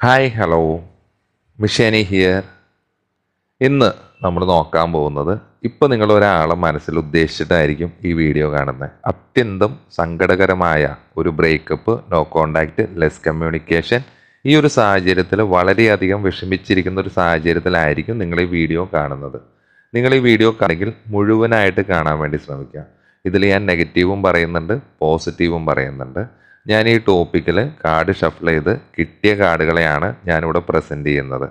Hi hello മിഷേനി here ഇന്ന് നമ്മൾ നോക്കാൻ പോകുന്നത് ഇപ്പം നിങ്ങൾ ഒരാളെ മനസ്സിൽ ഉദ്ദേശിച്ചിട്ടായിരിക്കും ഈ വീഡിയോ കാണുന്നത്. അത്യന്തം സങ്കടകരമായ ഒരു breakup no contact less communication ഈ ഒരു സാഹചര്യത്തിൽ വളരെയധികം വിഷമിച്ചിരിക്കുന്ന ഒരു സാഹചര്യത്തിലായിരിക്കും നിങ്ങൾ ഈ വീഡിയോ കാണുന്നത്. നിങ്ങൾ ഈ വീഡിയോ കാണെങ്കിൽ മുഴുവനായിട്ട് കാണാൻ വേണ്ടി ശ്രമിക്കുക. ഇതിൽ ഞാൻ നെഗറ്റീവും പറയുന്നുണ്ട് പോസിറ്റീവും പറയുന്നുണ്ട്. ഞാൻ ഈ ടോപ്പിക്കിൽ കാർഡ് ഷഫിൾ ചെയ്ത് കിട്ടിയ കാർഡുകളെയാണ് ഞാനിവിടെ പ്രസന്റ് ചെയ്യുന്നത്.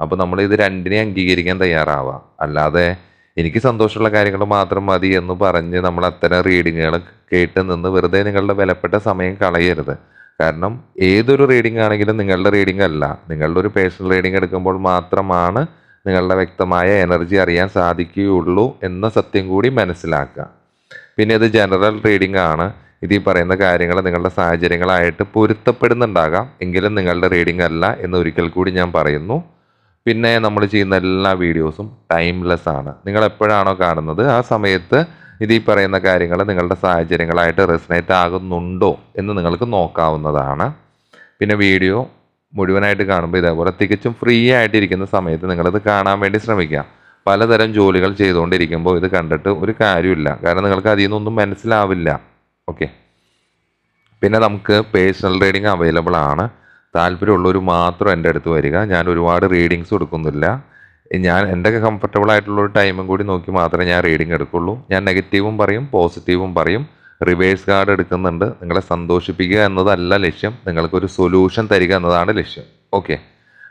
അപ്പോൾ നമ്മൾ ഇത് രണ്ടിനെ അംഗീകരിക്കാൻ തയ്യാറാവാം. അല്ലാതെ എനിക്ക് സന്തോഷമുള്ള കാര്യങ്ങൾ മാത്രം മതി എന്ന് പറഞ്ഞ് നമ്മൾ അത്തരം റീഡിങ്ങുകൾ കേട്ട് നിന്ന് വെറുതെ നിങ്ങളുടെ വിലപ്പെട്ട സമയം കളയരുത്. കാരണം ഏതൊരു റീഡിംഗ് ആണെങ്കിലും നിങ്ങളുടെ റീഡിംഗ് അല്ല. നിങ്ങളുടെ ഒരു പേഴ്സണൽ റീഡിംഗ് എടുക്കുമ്പോൾ മാത്രമാണ് നിങ്ങളുടെ വ്യക്തമായ എനർജി അറിയാൻ സാധിക്കുകയുള്ളൂ എന്ന സത്യം കൂടി മനസ്സിലാക്കുക. പിന്നെ ഇത് ജനറൽ റീഡിംഗ് ആണ്. ഇത് ഈ പറയുന്ന കാര്യങ്ങൾ നിങ്ങളുടെ സാഹചര്യങ്ങളായിട്ട് പൊരുത്തപ്പെടുന്നുണ്ടാകാം. എങ്കിലും നിങ്ങളുടെ റീഡിംഗ് അല്ല എന്ന് ഒരിക്കൽ കൂടി ഞാൻ പറയുന്നു. പിന്നെ നമ്മൾ ചെയ്യുന്ന എല്ലാ വീഡിയോസും ടൈംലെസ് ആണ്. നിങ്ങൾ എപ്പോഴാണോ കാണുന്നത് ആ സമയത്ത് ഇത് ഈ പറയുന്ന കാര്യങ്ങൾ നിങ്ങളുടെ സാഹചര്യങ്ങളായിട്ട് റെസിനേറ്റ് ആകുന്നുണ്ടോ എന്ന് നിങ്ങൾക്ക് നോക്കാവുന്നതാണ്. പിന്നെ വീഡിയോ മുഴുവനായിട്ട് കാണുമ്പോൾ ഇതേപോലെ തികച്ചും ഫ്രീ ആയിട്ടിരിക്കുന്ന സമയത്ത് നിങ്ങളിത് കാണാൻ വേണ്ടി ശ്രമിക്കുക. പലതരം ജോലികൾ ചെയ്തുകൊണ്ടിരിക്കുമ്പോൾ ഇത് കണ്ടിട്ട് ഒരു കാര്യമില്ല. കാരണം നിങ്ങൾക്ക് അതിൽ നിന്നൊന്നും മനസ്സിലാവില്ല. ഓക്കെ പിന്നെ നമുക്ക് പേഴ്സണൽ റീഡിങ് അവൈലബിൾ ആണ്. താല്പര്യമുള്ളവർ മാത്രം എന്റെ അടുത്ത് വരിക. ഞാൻ ഒരുപാട് റീഡിങ്സ് കൊടുക്കുന്നില്ല. ഞാൻ എന്റെ കംഫർട്ടബിൾ ആയിട്ടുള്ള ഒരു ടൈമും കൂടി നോക്കി മാത്രമേ ഞാൻ റീഡിങ് എടുക്കുള്ളൂ. ഞാൻ നെഗറ്റീവും പറയും പോസിറ്റീവും പറയും. റിവേഴ്സ് കാർഡ് എടുക്കുന്നുണ്ട്. നിങ്ങളെ സന്തോഷിപ്പിക്കുക എന്നതല്ല ലക്ഷ്യം. നിങ്ങൾക്കൊരു സൊല്യൂഷൻ തരിക എന്നതാണ് ലക്ഷ്യം. ഓക്കെ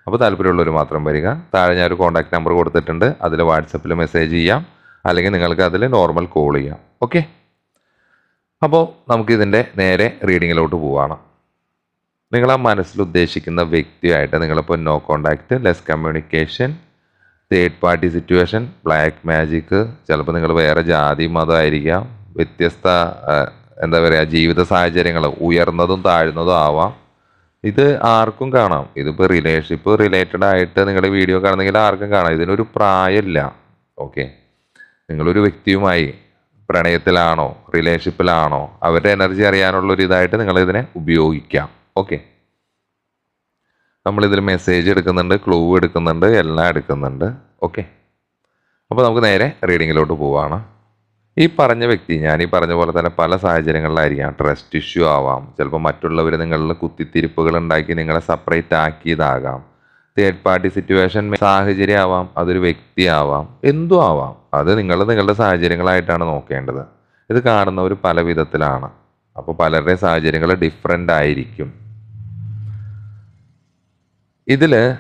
അപ്പോൾ താല്പര്യമുള്ളവർ മാത്രം വരിക. താഴെ ഞാൻ ഒരു കോൺടാക്ട് നമ്പർ കൊടുത്തിട്ടുണ്ട്. അതിൽ വാട്സപ്പിൽ മെസ്സേജ് ചെയ്യാം. അല്ലെങ്കിൽ നിങ്ങൾക്ക് അതിൽ നോർമൽ കോൾ ചെയ്യാം. ഓക്കെ അപ്പോൾ നമുക്കിതിന്റെ നേരെ റീഡിങ്ങിലോട്ട് പോവാണ്. നിങ്ങൾ ആ മനസ്സിൽ ഉദ്ദേശിക്കുന്ന വ്യക്തിയായിട്ട് നിങ്ങളിപ്പോൾ no contact less communication third party situation black magic ചിലപ്പോൾ നിങ്ങൾ വേറെ ജാതി മതമായിരിക്കാം വ്യത്യസ്ത എന്താ പറയുക ജീവിത സാഹചര്യങ്ങൾ ഉയർന്നതും താഴ്ന്നതും ആവാം. ഇത് ആർക്കും കാണാം. ഇതിപ്പോൾ റിലേഷൻഷിപ്പ് റിലേറ്റഡ് ആയിട്ട് നിങ്ങളുടെ വീഡിയോ കാണുന്നെങ്കിൽ ആർക്കും കാണാം. ഇതിനൊരു പ്രായമില്ല. ഓക്കെ നിങ്ങളൊരു വ്യക്തിയുമായി പ്രണയത്തിലാണോ റിലേഷൻഷിപ്പിലാണോ അവരുടെ എനർജി അറിയാനുള്ള ഒരു ഇതായിട്ട് നിങ്ങൾ ഇതിനെ ഉപയോഗിക്കാം. ഓക്കെ നമ്മളിതിൽ മെസ്സേജ് എടുക്കുന്നുണ്ട് ക്ലൂ എടുക്കുന്നുണ്ട് എല്ലാം എടുക്കുന്നുണ്ട്. ഓക്കെ അപ്പോൾ നമുക്ക് നേരെ റീഡിങ്ങിലോട്ട് പോവാണ്. ഈ പറഞ്ഞ വ്യക്തി ഞാൻ ഈ പറഞ്ഞ പോലെ തന്നെ പല സാഹചര്യങ്ങളിലായിരിക്കാം. ട്രസ്റ്റ് ഇഷ്യൂ ആവാം. ചിലപ്പോൾ മറ്റുള്ളവർ നിങ്ങളിൽ കുത്തിത്തിരിപ്പുകൾ ഉണ്ടാക്കി നിങ്ങളെ സെപ്പറേറ്റ് ആക്കിയതാകാം. തേർഡ് പാർട്ടി സിറ്റുവേഷൻ സാഹചര്യം ആവാം അതൊരു വ്യക്തി ആവാം എന്തും ആവാം അത് നിങ്ങൾ നിങ്ങളുടെ സാഹചര്യങ്ങളായിട്ടാണ് നോക്കേണ്ടത്. ഇത് കാണുന്നവർ പല വിധത്തിലാണ്. അപ്പോൾ പലരുടെയും സാഹചര്യങ്ങൾ ഡിഫറെന്റ് ആയിരിക്കും. ഇതിൽ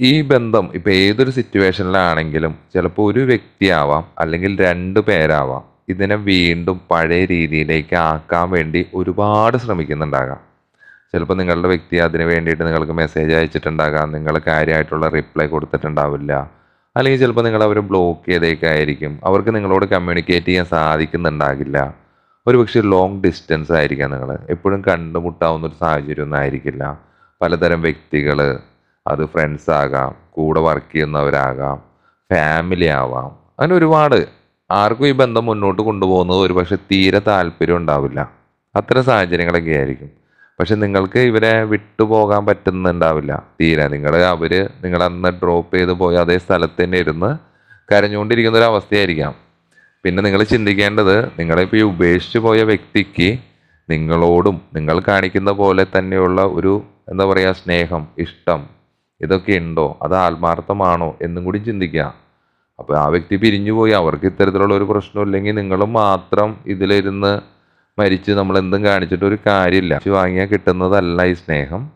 ഈ ബന്ധം ഇപ്പോൾ ഏതൊരു സിറ്റുവേഷനിലാണെങ്കിലും ചിലപ്പോൾ ഒരു വ്യക്തിയാവാം അല്ലെങ്കിൽ രണ്ട് പേരാവാം. ഇതിനെ വീണ്ടും പഴയ രീതിയിലേക്ക് ആക്കാൻ വേണ്ടി ഒരുപാട് ശ്രമിക്കുന്നുണ്ടാകാം. ചിലപ്പോൾ നിങ്ങളുടെ വ്യക്തി അതിന് വേണ്ടിയിട്ട് നിങ്ങൾക്ക് മെസ്സേജ് അയച്ചിട്ടുണ്ടാകാം. നിങ്ങൾ കാര്യമായിട്ടുള്ള റിപ്ലൈ കൊടുത്തിട്ടുണ്ടാവില്ല. അല്ലെങ്കിൽ ചിലപ്പോൾ നിങ്ങൾ അവരെ ബ്ലോക്ക് ചെയ്തേക്കായിരിക്കും അവർക്ക് നിങ്ങളോട് കമ്മ്യൂണിക്കേറ്റ് ചെയ്യാൻ സാധിക്കുന്നുണ്ടാകില്ല. ഒരു പക്ഷേ ലോങ് ഡിസ്റ്റൻസ് ആയിരിക്കാം നിങ്ങൾ എപ്പോഴും കണ്ടുമുട്ടാവുന്ന ഒരു സാഹചര്യം ഒന്നും ആയിരിക്കില്ല. പലതരം വ്യക്തികൾ അത് ഫ്രണ്ട്സ് ആകാം കൂടെ വർക്ക് ചെയ്യുന്നവരാകാം ഫാമിലി ആവാം. അങ്ങനെ ഒരുപാട്. ആർക്കും ഈ ബന്ധം മുന്നോട്ട് കൊണ്ടുപോകുന്നത് ഒരു പക്ഷേ തീരെ താല്പര്യം ഉണ്ടാവില്ല. അത്തരം സാഹചര്യങ്ങളൊക്കെ ആയിരിക്കും. പക്ഷെ നിങ്ങൾക്ക് ഇവരെ വിട്ടുപോകാൻ പറ്റുന്നുണ്ടാവില്ല. തീരെ. നിങ്ങൾ അവർ നിങ്ങൾ അന്ന് ഡ്രോപ്പ് ചെയ്ത് പോയി അതേ സ്ഥലത്ത് തന്നെ ഇരുന്ന് കരഞ്ഞുകൊണ്ടിരിക്കുന്ന ഒരു അവസ്ഥയായിരിക്കാം. പിന്നെ നിങ്ങൾ ചിന്തിക്കേണ്ടത് നിങ്ങളിപ്പോൾ ഈ ഉപേക്ഷിച്ച് പോയ വ്യക്തിക്ക് നിങ്ങളോടും നിങ്ങൾ കാണിക്കുന്ന പോലെ തന്നെയുള്ള ഒരു എന്താ പറയുക സ്നേഹം ഇഷ്ടം ഇതൊക്കെ ഉണ്ടോ? അത് ആത്മാർത്ഥമാണോ എന്നും കൂടി ചിന്തിക്കുക. അപ്പോൾ ആ വ്യക്തി പിരിഞ്ഞു പോയി അവർക്ക് ഇത്തരത്തിലുള്ള ഒരു പ്രശ്നമില്ലെങ്കിൽ നിങ്ങൾ മാത്രം ഇതിലിരുന്ന് മരിച്ച് നമ്മൾ എന്തും കാണിച്ചിട്ട് ഒരു കാര്യമില്ല. വാങ്ങിയാൽ കിട്ടുന്നതല്ല ഈ സ്നേഹം.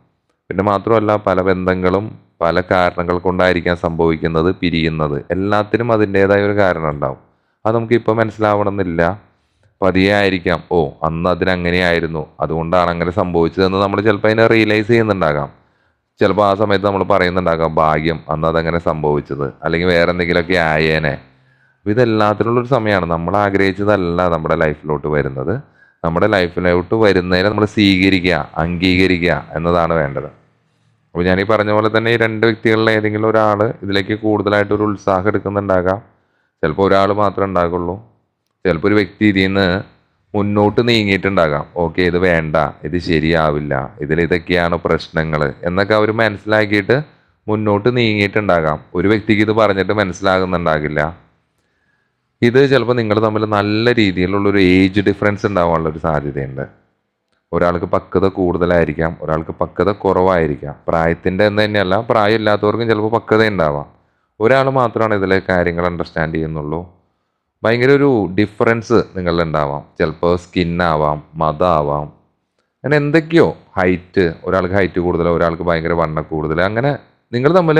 പിന്നെ മാത്രമല്ല പല ബന്ധങ്ങളും പല കാരണങ്ങൾ കൊണ്ടായിരിക്കാം സംഭവിക്കുന്നത് പിരിയുന്നത്. എല്ലാത്തിനും അതിന്റേതായ ഒരു കാരണം ഉണ്ടാവും. അത് നമുക്കിപ്പോൾ മനസ്സിലാവണമെന്നില്ല. പതിയെ ആയിരിക്കാം. ഓ അന്ന് അതിനങ്ങനെയായിരുന്നു. അതുകൊണ്ടാണ് അങ്ങനെ സംഭവിച്ചതെന്ന് നമ്മൾ ചിലപ്പോൾ അതിനെ റിയലൈസ് ചെയ്യുന്നുണ്ടാകാം. ചിലപ്പോൾ ആ സമയത്ത് നമ്മൾ പറയുന്നുണ്ടാകാം ഭാഗ്യം അന്ന് അതങ്ങനെ സംഭവിച്ചത്. അല്ലെങ്കിൽ വേറെ എന്തെങ്കിലുമൊക്കെ ആയേനെ. ഇതെല്ലാത്തിനുള്ളൊരു സമയമാണ്. നമ്മൾ ആഗ്രഹിച്ചതല്ല നമ്മുടെ ലൈഫിലോട്ട് വരുന്നത്. നമ്മുടെ ലൈഫിലോട്ട് വരുന്നതിനെ നമ്മൾ സ്വീകരിക്കുക അംഗീകരിക്കുക എന്നതാണ് വേണ്ടത്. അപ്പോൾ ഞാൻ ഈ പറഞ്ഞ പോലെ തന്നെ ഈ രണ്ട് വ്യക്തികളിൽ ഏതെങ്കിലും ഒരാൾ ഇതിലേക്ക് കൂടുതലായിട്ട് ഒരു ഉത്സാഹം എടുക്കുന്നുണ്ടാകാം. ചിലപ്പോൾ ഒരാൾ മാത്രമേ ഉണ്ടാകുള്ളൂ. ചിലപ്പോൾ ഒരു വ്യക്തി ഇതിൽ നിന്ന് മുന്നോട്ട് നീങ്ങിയിട്ടുണ്ടാകാം. ഓക്കെ ഇത് വേണ്ട ഇത് ശരിയാവില്ല ഇതിൽ ഇതൊക്കെയാണ് പ്രശ്നങ്ങൾ എന്നൊക്കെ അവർ മനസ്സിലാക്കിയിട്ട് മുന്നോട്ട് നീങ്ങിയിട്ടുണ്ടാകാം. ഒരു വ്യക്തിക്ക് ഇത് പറഞ്ഞിട്ട് മനസ്സിലാകുന്നുണ്ടാകില്ല. ഇത് ചിലപ്പോൾ നിങ്ങൾ തമ്മിൽ നല്ല രീതിയിലുള്ള ഒരു ഏജ് ഡിഫറൻസ് ഉണ്ടാവാനുള്ള ഒരു സാധ്യതയുണ്ട്. ഒരാൾക്ക് പക്വത കൂടുതലായിരിക്കാം ഒരാൾക്ക് പക്വത കുറവായിരിക്കാം. പ്രായത്തിന്റെ എന്ന് തന്നെയല്ല പ്രായമില്ലാത്തവർക്കും ചിലപ്പോൾ പക്വത ഉണ്ടാവാം. ഒരാൾ മാത്രമാണ് ഇതിലെ കാര്യങ്ങൾ അണ്ടർസ്റ്റാൻഡ് ചെയ്യുന്നുള്ളൂ. ഭയങ്കര ഒരു ഡിഫറൻസ് നിങ്ങളിലുണ്ടാവാം ചിലപ്പോൾ സ്കിന്നാവാം മതമാവാം അങ്ങനെ എന്തൊക്കെയോ ഹൈറ്റ് ഒരാൾക്ക് ഹൈറ്റ് കൂടുതൽ ഒരാൾക്ക് ഭയങ്കര വണ്ണ കൂടുതൽ അങ്ങനെ നിങ്ങൾ തമ്മിൽ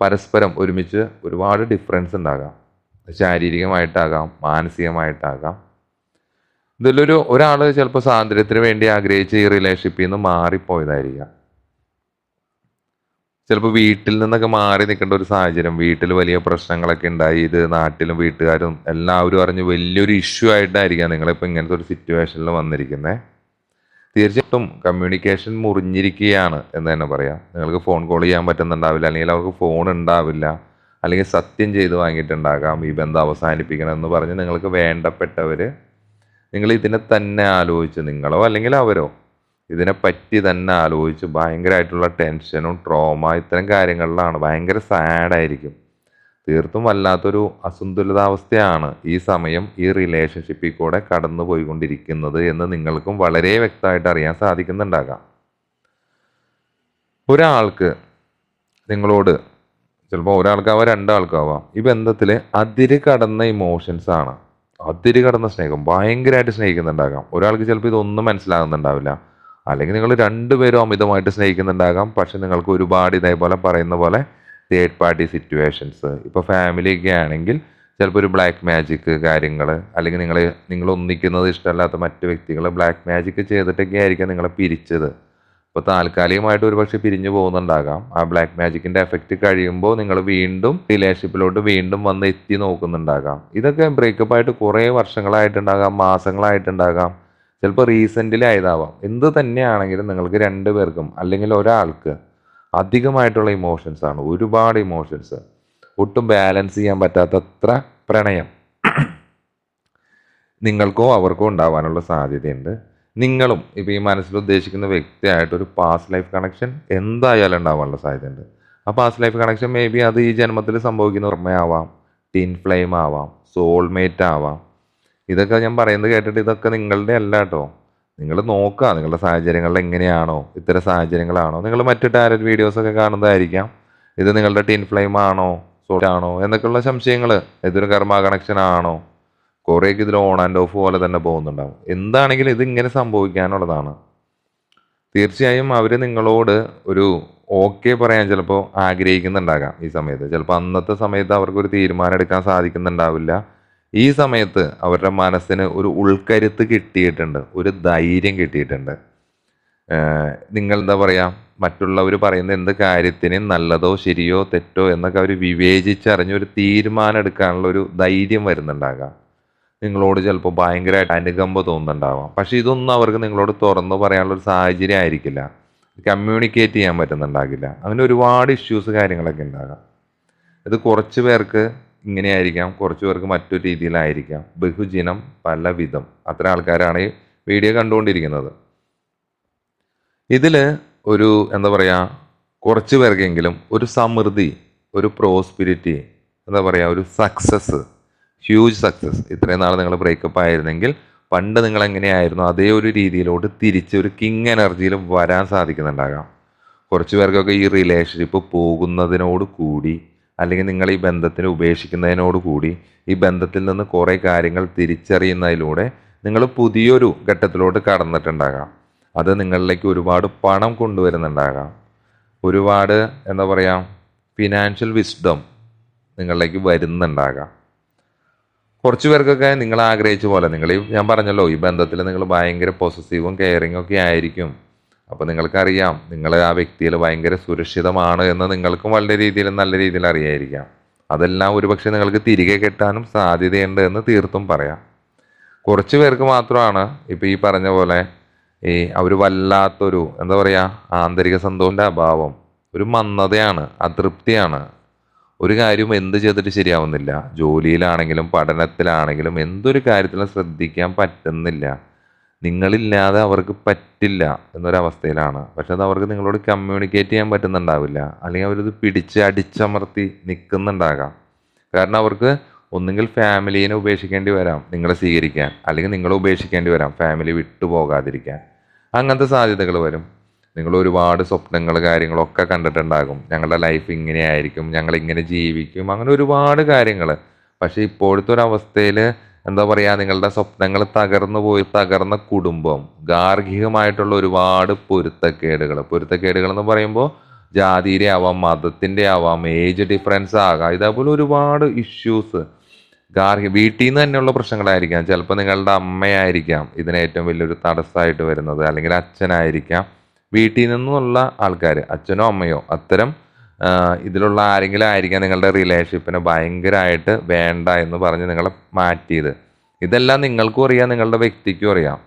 പരസ്പരം ഒരുമിച്ച് ഒരുപാട് ഡിഫറൻസ് ഉണ്ടാകാം. ശാരീരികമായിട്ടാകാം മാനസികമായിട്ടാകാം. ഇതിലൊരു ഒരാൾ ചിലപ്പോൾ സ്വാതന്ത്ര്യത്തിന് വേണ്ടി ആഗ്രഹിച്ച് ഈ റിലേഷൻഷിപ്പിൽ നിന്ന് മാറിപ്പോയതായിരിക്കാം. ചിലപ്പോൾ വീട്ടിൽ നിന്നൊക്കെ മാറി നിൽക്കേണ്ട ഒരു സാഹചര്യം വീട്ടിൽ വലിയ പ്രശ്നങ്ങളൊക്കെ ഉണ്ടായി ഇത് നാട്ടിലും വീട്ടുകാരും എല്ലാവരും അറിഞ്ഞ് വലിയൊരു ഇഷ്യൂ ആയിട്ടായിരിക്കാം നിങ്ങളിപ്പോൾ ഇങ്ങനത്തെ ഒരു സിറ്റുവേഷനിൽ വന്നിരിക്കുന്നത് തീർച്ചയായിട്ടും കമ്മ്യൂണിക്കേഷൻ മുറിഞ്ഞിരിക്കുകയാണ് എന്ന് തന്നെ പറയാം. നിങ്ങൾക്ക് ഫോൺ കോൾ ചെയ്യാൻ പറ്റുന്നുണ്ടാവില്ല അല്ലെങ്കിൽ അവർക്ക് ഫോൺ ഉണ്ടാവില്ല. അല്ലെങ്കിൽ സത്യം ചെയ്ത് വാങ്ങിയിട്ടുണ്ടാകാം ഈ ബന്ധം അവസാനിപ്പിക്കണം എന്ന് പറഞ്ഞ് നിങ്ങൾക്ക് വേണ്ടപ്പെട്ടവർ നിങ്ങൾ ഇതിനെ തന്നെ ആലോചിച്ച് നിങ്ങളോ അല്ലെങ്കിൽ അവരോ ഇതിനെ പറ്റി തന്നെ ആലോചിച്ച് ഭയങ്കരമായിട്ടുള്ള ടെൻഷനും ട്രോമ ഇത്തരം കാര്യങ്ങളിലാണ് ഭയങ്കര സാഡായിരിക്കും തീർത്തും വല്ലാത്തൊരു അസന്തുലിതാവസ്ഥയാണ് ഈ സമയം ഈ റിലേഷൻഷിപ്പിൽ കൂടെ കടന്നു പോയിക്കൊണ്ടിരിക്കുന്നത് എന്ന് നിങ്ങൾക്കും വളരെ വ്യക്തമായിട്ട് അറിയാൻ സാധിക്കുന്നുണ്ടാകാം. ഒരാൾക്ക് നിങ്ങളോട് ചിലപ്പോൾ ഒരാൾക്കാവാം രണ്ടാൾക്കാവാം. ഈ ബന്ധത്തിൽ അതിര് കടന്ന ഇമോഷൻസ് ആണ്. അതിര് കടന്ന സ്നേഹം. ഭയങ്കരമായിട്ട് സ്നേഹിക്കുന്നുണ്ടാകാം. ഒരാൾക്ക് ചിലപ്പോൾ ഇതൊന്നും മനസ്സിലാകുന്നുണ്ടാവില്ല. അല്ലെങ്കിൽ നിങ്ങൾ രണ്ടുപേരും അമിതമായിട്ട് സ്നേഹിക്കുന്നുണ്ടാകാം. പക്ഷെ നിങ്ങൾക്ക് ഒരുപാട് ഇതേപോലെ പറയുന്ന പോലെ തേർഡ് പാർട്ടി സിറ്റുവേഷൻസ് ഇപ്പോൾ ഫാമിലിയൊക്കെ ആണെങ്കിൽ ചിലപ്പോൾ ഒരു ബ്ലാക്ക് മാജിക് കാര്യങ്ങൾ അല്ലെങ്കിൽ നിങ്ങൾ നിങ്ങൾ ഒന്നിക്കുന്നത് ഇഷ്ടമല്ലാത്ത മറ്റു വ്യക്തികൾ ബ്ലാക്ക് മാജിക് ചെയ്തിട്ടൊക്കെ ആയിരിക്കാം നിങ്ങളെ പിരിച്ചത്. ഇപ്പോൾ താൽക്കാലികമായിട്ട് ഒരുപക്ഷെ പിരിഞ്ഞു പോകുന്നുണ്ടാകാം. ആ ബ്ലാക്ക് മാജിക്കിന്റെ എഫക്റ്റ് കഴിയുമ്പോൾ നിങ്ങൾ വീണ്ടും റിലേഷൻഷിപ്പിലോട്ട് വീണ്ടും വന്ന് എത്തി നോക്കുന്നുണ്ടാകാം. ഇതൊക്കെ ബ്രേക്കപ്പ് ആയിട്ട് കുറേ വർഷങ്ങളായിട്ടുണ്ടാകാം മാസങ്ങളായിട്ടുണ്ടാകാം. ചിലപ്പോൾ റീസെന്റിൽ ആയതാവാം. എന്ത് തന്നെയാണെങ്കിലും നിങ്ങൾക്ക് രണ്ടു പേർക്കും അല്ലെങ്കിൽ ഒരാൾക്ക് അധികമായിട്ടുള്ള ഇമോഷൻസ് ആണ്. ഒരുപാട് ഇമോഷൻസ് ഒട്ടും ബാലൻസ് ചെയ്യാൻ പറ്റാത്തത്ര പ്രണയം. നിങ്ങൾക്കോ അവർക്കോ ഉണ്ടാവാനുള്ള സാധ്യതയുണ്ട്. നിങ്ങളും ഇപ്പോൾ ഈ മനസ്സിൽ ഉദ്ദേശിക്കുന്ന വ്യക്തിയായിട്ട് ഒരു പാസ്റ്റ് ലൈഫ് കണക്ഷൻ എന്തായാലും ഉണ്ടാവാനുള്ള സാധ്യതയുണ്ട്. ആ past life connection may be അത് ഈ ജന്മത്തിൽ സംഭവിക്കുന്ന ഓർമ്മയാവാം ടിൻ ഫ്ലെയിം ആവാം സോൾമേറ്റ് ആവാം. ഇതൊക്കെ ഞാൻ പറയുന്നത് കേട്ടിട്ട് ഇതൊക്കെ നിങ്ങളുടെ അല്ല കേട്ടോ നിങ്ങൾ നോക്കുക നിങ്ങളുടെ സാഹചര്യങ്ങളിൽ എങ്ങനെയാണോ ഇത്തരം സാഹചര്യങ്ങളാണോ. നിങ്ങൾ മറ്റു ടാരറ്റ് വീഡിയോസൊക്കെ കാണുന്നതായിരിക്കാം. ഇത് നിങ്ങളുടെ ടിൻ ഫ്ലെയിം ആണോ സോൾ ആണോ എന്നൊക്കെയുള്ള സംശയങ്ങൾ ഇതൊരു കർമ്മ കണക്ഷൻ ആണോ കുറേയൊക്കെ ഇതിൽ ഓൺ ആൻഡ് ഓഫ് പോലെ തന്നെ പോകുന്നുണ്ടാവും. എന്താണെങ്കിലും ഇത് ഇങ്ങനെ സംഭവിക്കാനുള്ളതാണ്. തീർച്ചയായും അവർ നിങ്ങളോട് ഒരു ഓക്കെ പറയാൻ ചിലപ്പോൾ ആഗ്രഹിക്കുന്നുണ്ടാകാം ഈ സമയത്ത്. ചിലപ്പോൾ അന്നത്തെ സമയത്ത് അവർക്കൊരു തീരുമാനം എടുക്കാൻ സാധിക്കുന്നുണ്ടാവില്ല. ഈ സമയത്ത് അവരുടെ മനസ്സിന് ഒരു ഉൾക്കരുത്ത് കിട്ടിയിട്ടുണ്ട് ഒരു ധൈര്യം കിട്ടിയിട്ടുണ്ട്. നിങ്ങൾ എന്താ പറയുക മറ്റുള്ളവർ പറയുന്ന എന്ത് കാര്യത്തിന് നല്ലതോ ശരിയോ തെറ്റോ എന്നൊക്കെ അവർ വിവേചിച്ചറിഞ്ഞ് ഒരു തീരുമാനം എടുക്കാനുള്ള ഒരു ധൈര്യം വരുന്നുണ്ടാകാം. നിങ്ങളോട് ചിലപ്പോൾ ഭയങ്കരമായിട്ട് അനുകമ്പ തോന്നുന്നുണ്ടാവാം. പക്ഷെ ഇതൊന്നും അവർക്ക് നിങ്ങളോട് തുറന്നു പറയാനുള്ള ഒരു സാഹചര്യം ആയിരിക്കില്ല. കമ്മ്യൂണിക്കേറ്റ് ചെയ്യാൻ പറ്റുന്നുണ്ടാകില്ല. അങ്ങനെ ഒരുപാട് ഇഷ്യൂസ് കാര്യങ്ങളൊക്കെ ഉണ്ടാകാം. ഇത് കുറച്ച് പേർക്ക് ഇങ്ങനെയായിരിക്കാം കുറച്ച് പേർക്ക് മറ്റൊരു രീതിയിലായിരിക്കാം. ബഹുജനം പല വിധം അത്ര ആൾക്കാരാണ് ഈ വീഡിയോ കണ്ടുകൊണ്ടിരിക്കുന്നത്. ഇതിൽ ഒരു എന്താ പറയുക കുറച്ച് പേർക്കെങ്കിലും ഒരു സമൃദ്ധി ഒരു പ്രോസ്പിരിറ്റി എന്താ പറയുക ഒരു സക്സസ് ഹ്യൂജ് സക്സസ് ഇത്രയും നാൾ നിങ്ങൾ ബ്രേക്കപ്പ് ആയിരുന്നെങ്കിൽ പണ്ട് നിങ്ങൾ എങ്ങനെയായിരുന്നു അതേ ഒരു രീതിയിലോട്ട് തിരിച്ച് ഒരു കിങ് എനർജിയിൽ വരാൻ സാധിക്കുന്നുണ്ടാകാം. കുറച്ച് പേർക്കൊക്കെ ഈ റിലേഷൻഷിപ്പ് പോകുന്നതിനോട് കൂടി അല്ലെങ്കിൽ നിങ്ങൾ ഈ ബന്ധത്തിനെ ഉപേക്ഷിക്കുന്നതിനോട് കൂടി ഈ ബന്ധത്തിൽ നിന്ന് കുറേ കാര്യങ്ങൾ തിരിച്ചറിയുന്നതിലൂടെ നിങ്ങൾ പുതിയൊരു ഘട്ടത്തിലോട്ട് കടന്നിട്ടുണ്ടാകാം. അത് നിങ്ങളിലേക്ക് ഒരുപാട് പണം കൊണ്ടുവരുന്നുണ്ടാകാം. ഒരുപാട് എന്താ പറയുക ഫിനാൻഷ്യൽ വിസ്ഡം നിങ്ങളിലേക്ക് വരുന്നുണ്ടാകാം. കുറച്ച് പേർക്കൊക്കെ നിങ്ങൾ ആഗ്രഹിച്ച പോലെ നിങ്ങൾ ഈ ഞാൻ പറഞ്ഞല്ലോ ഈ ബന്ധത്തിൽ നിങ്ങൾ ഭയങ്കര പോസിറ്റീവും കെയറിങ്ങും ഒക്കെ ആയിരിക്കും. അപ്പോൾ നിങ്ങൾക്കറിയാം നിങ്ങൾ ആ വ്യക്തിയിൽ ഭയങ്കര സുരക്ഷിതമാണ് എന്ന് നിങ്ങൾക്കും വളരെ രീതിയിൽ നല്ല രീതിയിൽ അറിയായിരിക്കാം. അതെല്ലാം ഒരുപക്ഷെ നിങ്ങൾക്ക് തിരികെ കിട്ടാനും സാധ്യതയുണ്ട് എന്ന് തീർത്തും പറയാം. കുറച്ച് പേർക്ക് മാത്രമാണ് ഇപ്പോൾ ഈ പറഞ്ഞ പോലെ ഈ അവർ വല്ലാത്തൊരു എന്താ പറയുക ആന്തരിക സന്തോഷന്റെ അഭാവം. ഒരു മന്ദതയാണ് അതൃപ്തിയാണ്. ഒരു കാര്യവും എന്ത് ചെയ്തിട്ട് ശരിയാവുന്നില്ല. ജോലിയിലാണെങ്കിലും പഠനത്തിലാണെങ്കിലും എന്തൊരു കാര്യത്തിലും ശ്രദ്ധിക്കാൻ പറ്റുന്നില്ല. നിങ്ങളില്ലാതെ അവർക്ക് പറ്റില്ല എന്നൊരവസ്ഥയിലാണ്. പക്ഷെ അത് അവർക്ക് നിങ്ങളോട് കമ്മ്യൂണിക്കേറ്റ് ചെയ്യാൻ പറ്റുന്നുണ്ടാവില്ല. അല്ലെങ്കിൽ അവരത് പിടിച്ച് അടിച്ചമർത്തി നിൽക്കുന്നുണ്ടാകാം കാരണം അവർക്ക് ഒന്നുകിൽ ഫാമിലീനെ ഉപേക്ഷിക്കേണ്ടി വരാം നിങ്ങളെ സ്വീകരിക്കാൻ. അല്ലെങ്കിൽ നിങ്ങളെ ഉപേക്ഷിക്കേണ്ടി വരാം. ഫാമിലി വിട്ടുപോകാതിരിക്കാൻ. അങ്ങനത്തെ സാധ്യതകൾ വരും. നിങ്ങൾ ഒരുപാട് സ്വപ്നങ്ങൾ കാര്യങ്ങളൊക്കെ കണ്ടിട്ടുണ്ടാകും. ഞങ്ങളുടെ ലൈഫ് ഇങ്ങനെയായിരിക്കും ഞങ്ങൾ ഇങ്ങനെ ജീവിക്കും അങ്ങനെ ഒരുപാട് കാര്യങ്ങൾ പക്ഷേ ഇപ്പോഴത്തെ ഒരു അവസ്ഥയിൽ എന്താ പറയുക നിങ്ങളുടെ സ്വപ്നങ്ങൾ തകർന്നു പോയി തകർന്ന കുടുംബം ഗാർഹികമായിട്ടുള്ള ഒരുപാട് പൊരുത്തക്കേടുകൾ പൊരുത്തക്കേടുകൾ എന്ന് പറയുമ്പോൾ ജാതിയുടെ ആവാം മതത്തിന്റെ ആവാം ഏജ് ഡിഫറൻസ് ആകാം ഇതേപോലെ ഒരുപാട് ഇഷ്യൂസ് ഗാർഹിക വീട്ടിൽ നിന്ന് തന്നെയുള്ള പ്രശ്നങ്ങളായിരിക്കാം. ചിലപ്പോൾ നിങ്ങളുടെ അമ്മയായിരിക്കാം ഇതിന് ഏറ്റവും വലിയൊരു തടസ്സമായിട്ട് വരുന്നത് അല്ലെങ്കിൽ അച്ഛനായിരിക്കാം. വീട്ടിൽ നിന്നുള്ള ആൾക്കാർ അച്ഛനോ അമ്മയോ അത്തരം ഇതിലുള്ള ആരെങ്കിലും ആയിരിക്കാം നിങ്ങളുടെ റിലേഷൻഷിപ്പിനെ ഭയങ്കരമായിട്ട് വേണ്ട എന്ന് പറഞ്ഞ് നിങ്ങളെ മാറ്റിയത്. ഇതെല്ലാം നിങ്ങൾക്കും അറിയാം നിങ്ങളുടെ വ്യക്തിക്കും അറിയാം.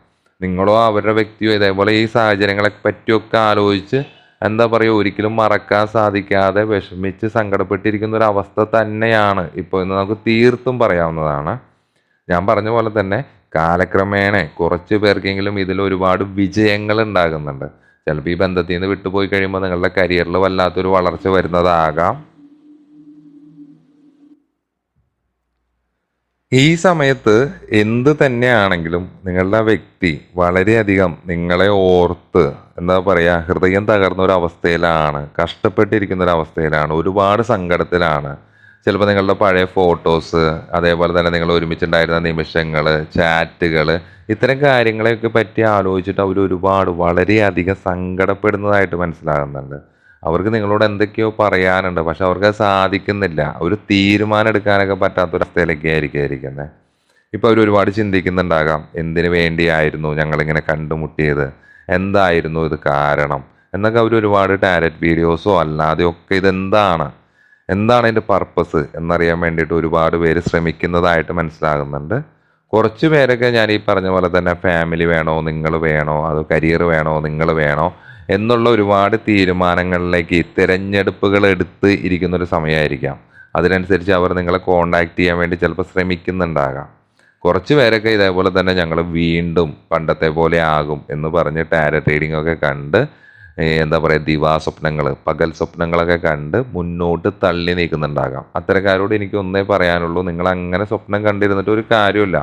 നിങ്ങളോ അവരുടെ വ്യക്തിയോ ഇതേപോലെ ഈ സാഹചര്യങ്ങളെ പറ്റിയൊക്കെ ആലോചിച്ച് എന്താ പറയുക ഒരിക്കലും മറക്കാൻ സാധിക്കാതെ വിഷമിച്ച് സങ്കടപ്പെട്ടിരിക്കുന്ന ഒരു അവസ്ഥ തന്നെയാണ് ഇപ്പോൾ ഇന്ന് നമുക്ക് തീർത്തും പറയാവുന്നതാണ്. ഞാൻ പറഞ്ഞ പോലെ തന്നെ കാലക്രമേണ കുറച്ച് പേർക്കെങ്കിലും ഇതിൽ ഒരുപാട് വിജയങ്ങൾ ഉണ്ടാകുന്നുണ്ട്. ചിലപ്പോൾ ഈ ബന്ധത്തിൽ നിന്ന് വിട്ടുപോയി കഴിയുമ്പോൾ നിങ്ങളുടെ കരിയറിൽ വല്ലാത്തൊരു വളർച്ച വരുന്നതാകാം. ഈ സമയത്ത് എന്ത് തന്നെയാണെങ്കിലും നിങ്ങളുടെ വ്യക്തി വളരെയധികം നിങ്ങളെ ഓർത്ത് എന്താ പറയുക ഹൃദയം തകർന്ന ഒരു അവസ്ഥയിലാണ് കഷ്ടപ്പെട്ടിരിക്കുന്ന ഒരു അവസ്ഥയിലാണ് ഒരുപാട് സങ്കടത്തിലാണ് ചിലപ്പോൾ നിങ്ങളുടെ പഴയ ഫോട്ടോസ് അതേപോലെ തന്നെ നിങ്ങൾ ഒരുമിച്ചുണ്ടായിരുന്ന നിമിഷങ്ങൾ ചാറ്റുകൾ ഇത്തരം കാര്യങ്ങളെയൊക്കെ പറ്റി ആലോചിച്ചിട്ട് അവർ ഒരുപാട് വളരെയധികം സങ്കടപ്പെടുന്നതായിട്ട് മനസ്സിലാകുന്നുണ്ട്. അവർക്ക് നിങ്ങളോട് എന്തൊക്കെയോ പറയാനുണ്ട് പക്ഷെ അവർക്ക് അത് സാധിക്കുന്നില്ല. ഒരു തീരുമാനം എടുക്കാനൊക്കെ പറ്റാത്തൊരവസ്ഥയിലൊക്കെ ആയിരിക്കും ഇരിക്കുന്നത് ഇപ്പോൾ അവർ ഒരുപാട് ചിന്തിക്കുന്നുണ്ടാകാം എന്തിനു വേണ്ടിയായിരുന്നു ഞങ്ങളിങ്ങനെ കണ്ടുമുട്ടിയത്? എന്തായിരുന്നു ഇത് കാരണം? എന്നൊക്കെ അവർ ഒരുപാട് ടാരറ്റ് വീഡിയോസോ അല്ലാതെയോ ഒക്കെ ഇതെന്താണ്? എന്താണ് അതിന്റെ പർപ്പസ് എന്നറിയാൻ വേണ്ടിയിട്ട് ഒരുപാട് പേര് ശ്രമിക്കുന്നതായിട്ട് മനസ്സിലാകുന്നുണ്ട്. കുറച്ച് പേരൊക്കെ ഞാൻ ഈ പറഞ്ഞ പോലെ തന്നെ ഫാമിലി വേണോ നിങ്ങൾ വേണോ അതോ കരിയർ വേണോ നിങ്ങൾ വേണോ എന്നുള്ള ഒരുപാട് തീരുമാനങ്ങളിലേക്ക് തിരഞ്ഞെടുപ്പുകൾ എടുത്ത് ഇരിക്കുന്ന ഒരു സമയമായിരിക്കാം. അതിനനുസരിച്ച് അവർ നിങ്ങളെ കോണ്ടാക്ട് ചെയ്യാൻ വേണ്ടി ചിലപ്പോൾ ശ്രമിക്കുന്നുണ്ടാകാം. കുറച്ച് പേരൊക്കെ ഇതേപോലെ തന്നെ ഞങ്ങൾ വീണ്ടും പണ്ടത്തെ പോലെ ആകും എന്ന് പറഞ്ഞ് ടാരറ്റ് റീഡിംഗ് ഒക്കെ കണ്ട് എന്താ പറയുക ദിവാസ്വപ്നങ്ങൾ പകൽ സ്വപ്നങ്ങളൊക്കെ കണ്ട് മുന്നോട്ട് തള്ളി നീക്കുന്നുണ്ടാകാം. അത്തരക്കാരോട് എനിക്ക് ഒന്നേ പറയാനുള്ളൂ നിങ്ങൾ അങ്ങനെ സ്വപ്നം കണ്ടിരുന്നിട്ട് ഒരു കാര്യമില്ല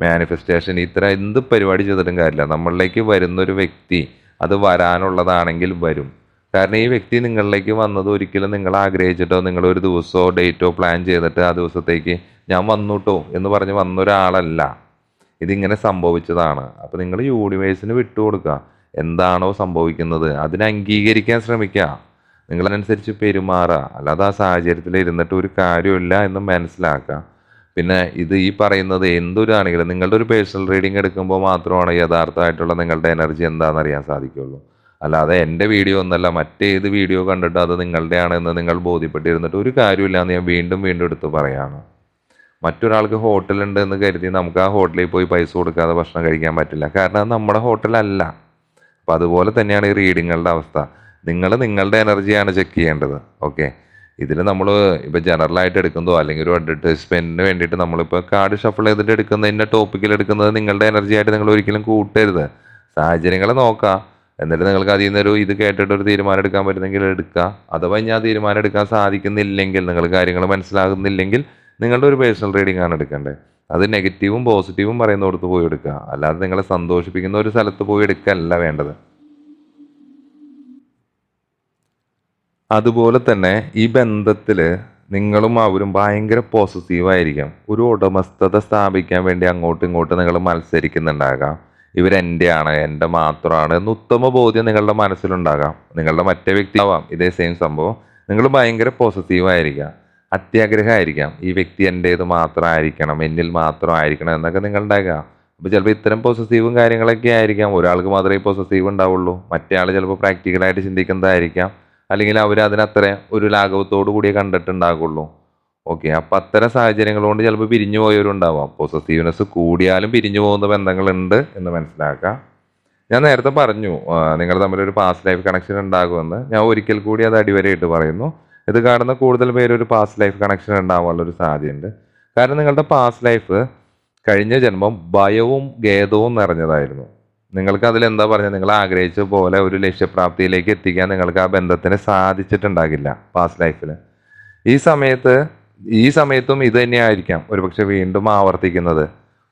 മാനിഫെസ്റ്റേഷൻ ഇത്ര എന്ത് പരിപാടി ചെയ്തിട്ടും കാര്യമില്ല. നമ്മളിലേക്ക് വരുന്നൊരു വ്യക്തി അത് വരാനുള്ളതാണെങ്കിൽ വരും. കാരണം ഈ വ്യക്തി നിങ്ങളിലേക്ക് വന്നത് ഒരിക്കലും നിങ്ങൾ ആഗ്രഹിച്ചിട്ടോ നിങ്ങൾ ഒരു ദിവസമോ ഡേറ്റോ പ്ലാൻ ചെയ്തിട്ട് ആ ദിവസത്തേക്ക് ഞാൻ വന്നുട്ടോ എന്ന് പറഞ്ഞ് വന്നൊരാളല്ല. ഇതിങ്ങനെ സംഭവിച്ചതാണ്. അപ്പോൾ നിങ്ങൾ യൂണിവേഴ്സിന് വിട്ടുകൊടുക്കുക. എന്താണോ സംഭവിക്കുന്നത് അതിനെ അംഗീകരിക്കാൻ ശ്രമിക്കുക. നിങ്ങളനുസരിച്ച് പെരുമാറുക. അല്ലാതെ ആ സാഹചര്യത്തിൽ ഇരുന്നിട്ട് ഒരു കാര്യമില്ല എന്ന് മനസ്സിലാക്കുക. പിന്നെ ഇത് ഈ പറയുന്നത് എന്തൊരാണെങ്കിലും നിങ്ങളുടെ ഒരു പേഴ്സണൽ റീഡിംഗ് എടുക്കുമ്പോൾ മാത്രമാണ് യഥാർത്ഥമായിട്ടുള്ള നിങ്ങളുടെ എനർജി എന്താണെന്ന് അറിയാൻ സാധിക്കുള്ളൂ അല്ലാതെ എന്റെ വീഡിയോ ഒന്നല്ല മറ്റേത് വീഡിയോ കണ്ടിട്ട് അത് നിങ്ങളുടെയാണെന്ന് നിങ്ങൾ ബോധ്യപ്പെട്ടിരുന്നിട്ട് ഒരു കാര്യമില്ല എന്ന് ഞാൻ വീണ്ടും വീണ്ടും എടുത്ത് പറയാണ്. മറ്റൊരാൾക്ക് ഹോട്ടലുണ്ട് എന്ന് കരുതി നമുക്ക് ആ ഹോട്ടലിൽ പോയി പൈസ കൊടുക്കാതെ ഭക്ഷണം കഴിക്കാൻ പറ്റില്ല. കാരണം അത് നമ്മുടെ ഹോട്ടലല്ല അപ്പം അതുപോലെ തന്നെയാണ് ഈ റീഡിങ്ങുകളുടെ അവസ്ഥ. നിങ്ങൾ നിങ്ങളുടെ എനർജിയാണ് ചെക്ക് ചെയ്യേണ്ടത്. ഓക്കെ? ഇതിൽ നമ്മൾ ഇപ്പോൾ ജനറലായിട്ട് എടുക്കുന്നതോ അല്ലെങ്കിൽ ഒരു അഡ്വർടൈസ്മെന്റിന് വേണ്ടിയിട്ട് നമ്മളിപ്പോൾ കാർഡ് ഷഫിൾ ചെയ്തിട്ട് എടുക്കുന്നതിന്റെ ടോപ്പിക്കിൽ എടുക്കുന്നത് നിങ്ങളുടെ എനർജി ആയിട്ട് നിങ്ങൾ ഒരിക്കലും കൂട്ടരുത്. സാഹചര്യങ്ങളെ നോക്കുക എന്നിട്ട് നിങ്ങൾക്ക് അതിൽ നിന്നൊരു ഇത് കേട്ടിട്ട് ഒരു തീരുമാനം എടുക്കാൻ പറ്റുന്നെങ്കിൽ എടുക്കുക അഥവാ ഇനി ആ തീരുമാനം എടുക്കാൻ സാധിക്കുന്നില്ലെങ്കിൽ നിങ്ങൾ കാര്യങ്ങൾ മനസ്സിലാകുന്നില്ലെങ്കിൽ നിങ്ങളുടെ ഒരു പേഴ്സണൽ റീഡിംഗ് ആണ് എടുക്കേണ്ടത്. അത് നെഗറ്റീവും പോസിറ്റീവും പറയുന്നിടത്ത് പോയി എടുക്കുക. അല്ലാതെ നിങ്ങളെ സന്തോഷിപ്പിക്കുന്ന ഒരു സ്ഥലത്ത് പോയി എടുക്കല്ല വേണ്ടത്. അതുപോലെ തന്നെ ഈ ബന്ധത്തിൽ നിങ്ങളും അവരും ഭയങ്കര പോസിറ്റീവായിരിക്കും ഒരു ഉടമസ്ഥത സ്ഥാപിക്കാൻ വേണ്ടി അങ്ങോട്ടും ഇങ്ങോട്ടും നിങ്ങൾ മത്സരിക്കുന്നുണ്ടാകാം. ഇവരെന്റെയാണ് എന്റെ മാത്രമാണ് എന്ന് ഉത്തമ ബോധ്യം നിങ്ങളുടെ മനസ്സിലുണ്ടാകാം. നിങ്ങളുടെ മറ്റേ വ്യക്തിയാവാം ഇതേ സെയിം സംഭവം. നിങ്ങൾ ഭയങ്കര പോസിറ്റീവായിരിക്കാം അത്യാഗ്രഹമായിരിക്കാം. ഈ വ്യക്തി എന്റേത് മാത്രമായിരിക്കണം എന്നിൽ മാത്രമായിരിക്കണം എന്നൊക്കെ നിങ്ങളുണ്ടാകാം അപ്പോൾ ചിലപ്പോൾ ഇത്തരം പോസസീവും കാര്യങ്ങളൊക്കെ ആയിരിക്കാം. ഒരാൾക്ക് മാത്രമേ പോസസീവ് ഉണ്ടാവുള്ളൂ. മറ്റേ ആൾ ചിലപ്പോൾ പ്രാക്ടിക്കലായിട്ട് ചിന്തിക്കുന്നതായിരിക്കാം. അല്ലെങ്കിൽ അവർ അതിനത്ര ഒരു ലാഘവത്തോടു കൂടിയേ കണ്ടിട്ടുണ്ടാകുള്ളൂ. ഓക്കെ അപ്പം അത്തരം സാഹചര്യങ്ങൾ കൊണ്ട് ചിലപ്പോൾ പിരിഞ്ഞു പോയവരുണ്ടാവാം. പോസസീവ്നെസ് കൂടിയാലും പിരിഞ്ഞു പോകുന്ന ബന്ധങ്ങളുണ്ട് എന്ന് മനസ്സിലാക്കാം. ഞാൻ നേരത്തെ പറഞ്ഞു നിങ്ങൾ തമ്മിലൊരു പാസ്റ്റ് ലൈഫ് കണക്ഷൻ ഉണ്ടാകുമെന്ന്. ഞാൻ ഒരിക്കൽ കൂടി അത് അടിവരയിട്ട് പറയുന്നു. ഇത് കാണുന്ന കൂടുതൽ പേര് ഒരു പാസ് ലൈഫ് കണക്ഷൻ ഉണ്ടാവാനുള്ള ഒരു സാധ്യതയുണ്ട്. കാരണം നിങ്ങളുടെ പാസ് ലൈഫ് കഴിഞ്ഞ ജന്മം ഭയവും ഖേദവും നിറഞ്ഞതായിരുന്നു. നിങ്ങൾക്ക് അതിൽ എന്താ പറഞ്ഞത്? നിങ്ങൾ ആഗ്രഹിച്ച പോലെ ഒരു ലക്ഷ്യപ്രാപ്തിയിലേക്ക് എത്തിക്കാൻ നിങ്ങൾക്ക് ആ ബന്ധത്തിന് സാധിച്ചിട്ടുണ്ടാകില്ല പാസ് ലൈഫിൽ ഈ സമയത്ത് ഈ സമയത്തും ഇത് തന്നെയായിരിക്കാം ഒരുപക്ഷെ വീണ്ടും ആവർത്തിക്കുന്നത്.